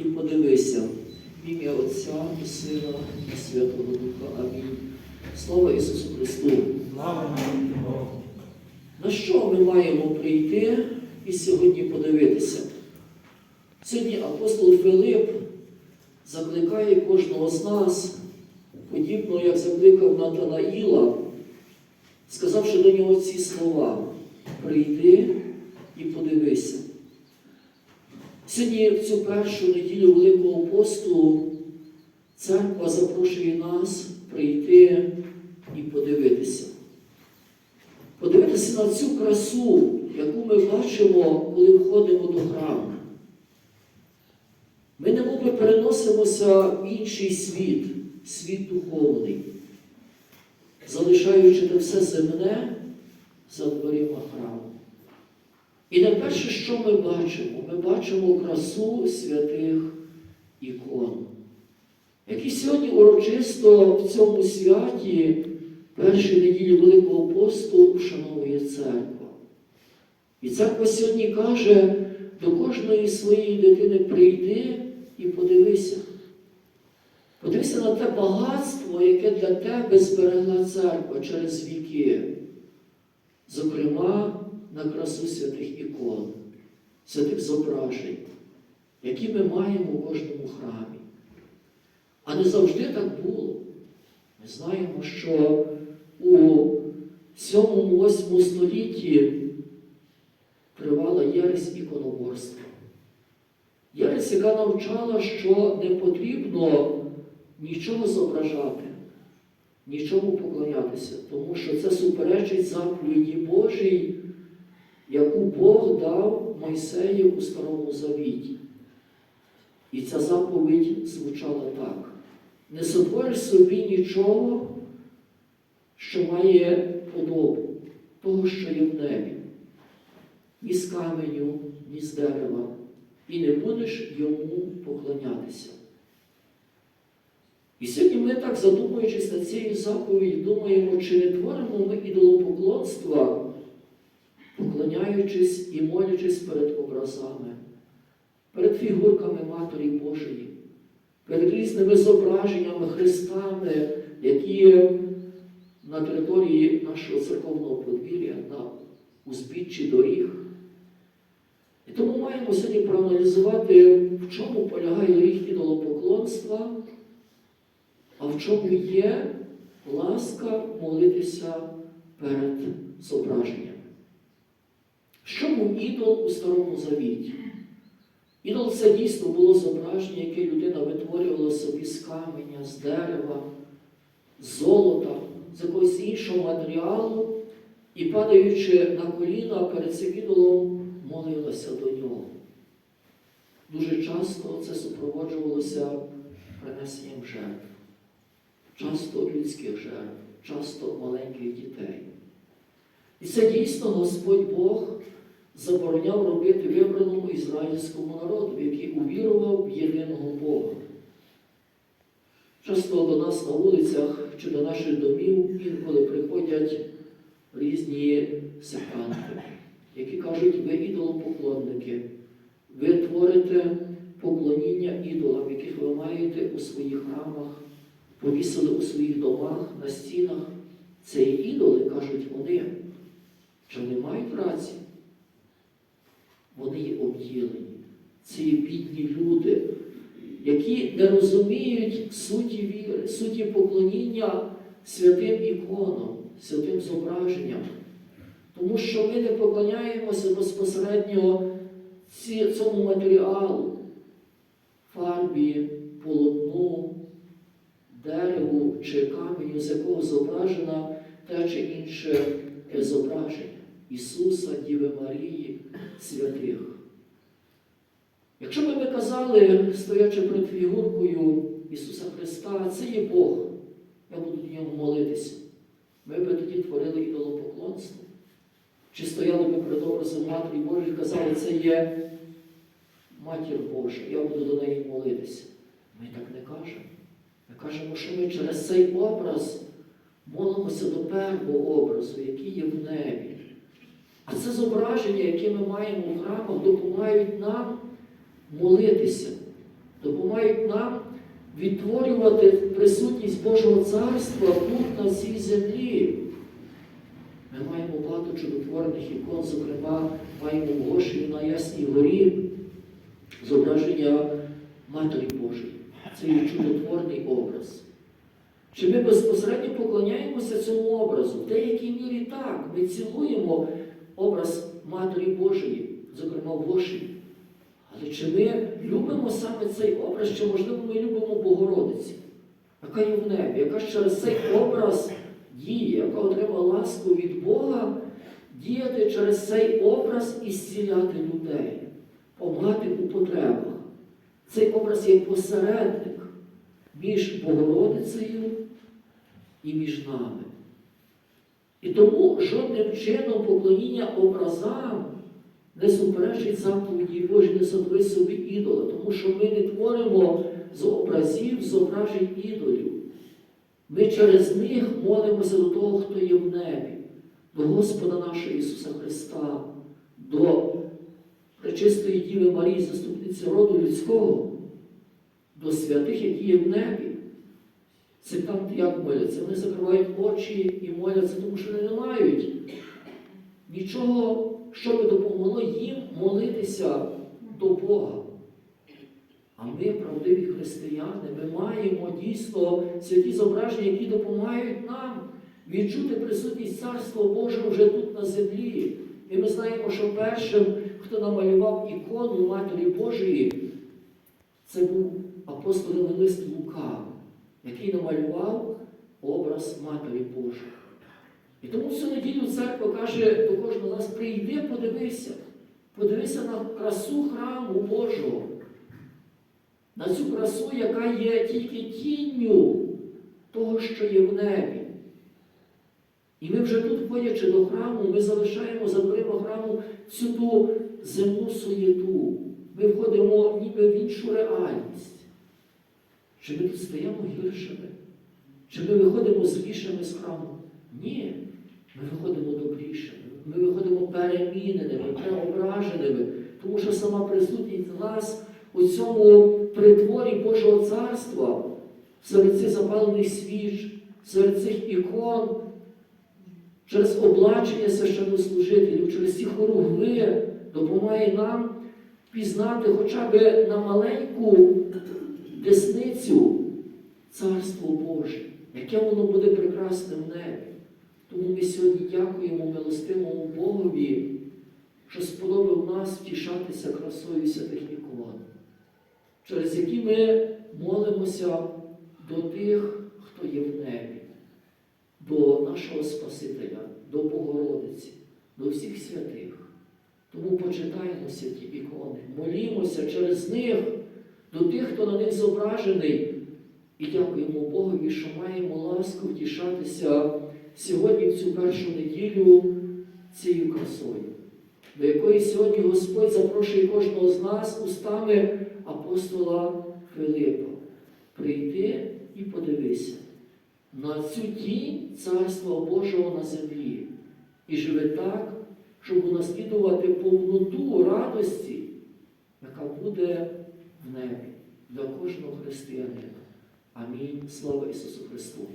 і подивися в ім'я Отця і Сина і Святого Духа. Амінь. Слава Ісусу Христу! На що ми маємо прийти і сьогодні подивитися? Сьогодні апостол Филип закликає кожного з нас, подібно як закликав Натанаїла, сказавши до нього ці слова: прийди і подивися. Сьогодні, в цю першу неділю Великого посту, церква запрошує нас прийти і подивитися. Подивитися на цю красу, яку ми бачимо, коли входимо до храму. Ми немоби переносимося в інший світ, світ духовний, залишаючи те все земне за дверима храму. І найперше, що ми бачимо? Ми бачимо красу святих ікон, які сьогодні урочисто в цьому святі першої неділі Великого посту вшановує церква. І церква сьогодні каже до кожної своєї дитини прийди і подивися. Подивися на те багатство, яке для тебе зберегла церква через віки. Зокрема, на красу святих ікон, святих зображень, які ми маємо у кожному храмі. А не завжди так було. Ми знаємо, що у 7-8 столітті тривала єресь іконоборства. Єресь, яка навчала, що не потрібно нічого зображати, нічому поклонятися, тому що це суперечить заповіді Божій, Бог дав Мойсею у Старому Завіті. І ця заповідь звучала так. Не сотвориш собі нічого, що має подобу того, що є в небі, ні з каменю, ні з дерева, і не будеш йому поклонятися. І сьогодні ми так, задумуючись над цією заповіддю, думаємо, чи не творимо ми ідолопоклонства, поклоняючись і молячись перед образами, перед фігурками Матері Божої, перед різними зображеннями Христами, які на території нашого церковного подвір'я, на узбіччі доріг. І тому маємо сьогодні проаналізувати, в чому полягає гріх ідолопоклонства, а в чому є ласка молитися перед зображеннями. Що був ідол у Старому Завіті? Ідол це дійсно було зображення, яке людина витворювала собі з каменя, з дерева, з золота, з якогось іншого матеріалу і, падаючи на коліна перед цим ідолом, молилася до нього. Дуже часто це супроводжувалося принесенням жертв, часто людських жертв, часто маленьких дітей. І це дійсно Господь Бог забороняв робити вибраному ізраїльському народу, який увірував в єдиного Бога. Часто до нас на вулицях чи до наших домів інколи приходять різні сектанти, які кажуть, ви ідолопоклонники, ви творите поклоніння ідолам, яких ви маєте у своїх храмах, повісили у своїх домах, на стінах. Це ідоли, кажуть вони. Чи вони мають рацію? Вони є обділені. Це є бідні люди, які не розуміють суті віри, суті поклоніння святим іконам, святим зображенням. Тому що ми не поклоняємося безпосередньо цьому матеріалу, фарбі, полотну, дереву чи каменю, з якого зображена те чи інше зображення Ісуса, Діви Марії, святих. Якщо би ми казали, стоячи перед фігуркою Ісуса Христа, це є Бог, я буду до нього молитися, ми би тоді творили ідолопоклонство. Чи стояли би перед образом Матері Божої і казали, це є Матір Божа, я буду до неї молитися. Ми так не кажемо. Ми кажемо, що ми через цей образ молимося до першого образу, який є в небі. А це зображення, яке ми маємо в храмах, допомагають нам молитися. допомагають нам відтворювати присутність Божого Царства тут, на цій землі. Ми маємо багато чудотворних ікон, зокрема, маємо в на Ясній горі зображення Матері Божої. Це є чудотворний образ. Чи ми безпосередньо поклоняємося цьому образу? В деякій мірі так. Ми цілуємо образ Матері Божої, зокрема Гошеві. Але чи ми любимо саме цей образ, чи можливо ми любимо Богородиці, яка є в небі, яка через цей образ діє, яка отримала ласку від Бога, діяти через цей образ і зціляти людей, помагати у потребах. Цей образ є посередник між Богородицею і між нами. І тому жодним чином поклоніння образам не суперечить заповіді Божій, не сотви собі ідола, тому що ми не творимо з образів, зображень ідолів. Ми через них молимося до того, хто є в небі, до Господа нашого Ісуса Христа, до Пречистої Діви Марії, заступниці роду людського, до святих, які є в небі. Сектанти як моляться? Вони закривають очі і моляться, тому що не мають нічого, що би допомогло їм молитися до Бога. А ми, правдиві християни, ми маємо дійсно святі зображення, які допомагають нам відчути присутність Царства Божого вже тут на землі. І ми знаємо, що першим, хто намалював ікону Матері Божої, це був апостол Євангелист Лука, який намалював образ Матері Божої. І тому цю неділю церква каже до кожного з нас: прийди, подивися, подивися на красу храму Божого, на цю красу, яка є тільки тінню того, що є в небі. І ми вже тут, ходячи до храму, ми залишаємо за дверима храму цю ту земну суєту. Ми входимо ніби в іншу реальність. Чи ми тут стаємо гіршими? Чи ми виходимо злішими з храму? Ні. Ми виходимо добрішими, ми виходимо переміненими, преображеними, тому що сама присутність нас у цьому притворі Божого царства, серед цих запалених свіч, серед цих ікон, через облачення священнослужителів, через ці хоругви допомагає нам пізнати хоча б на маленьку десницю Царство Боже, яке воно буде прекрасне в небі. Тому ми сьогодні дякуємо милостивому Богові, що сподобав нас втішатися красою святих ікон, через які ми молимося до тих, хто є в небі, до нашого Спасителя, до Богородиці, до всіх святих. Тому почитаємо святі ікони, молімося через них до тих, хто на них зображений, і дякуємо Богові, що маємо ласку втішатися сьогодні в цю першу неділю цією красою, до якої сьогодні Господь запрошує кожного з нас устами апостола Филипа. Прийди і подивися на цю тінь Царства Божого на землі і живи так, щоб унаслідувати повноту радості, яка буде в небі для кожного християнина. Амінь. Слава Ісусу Христу!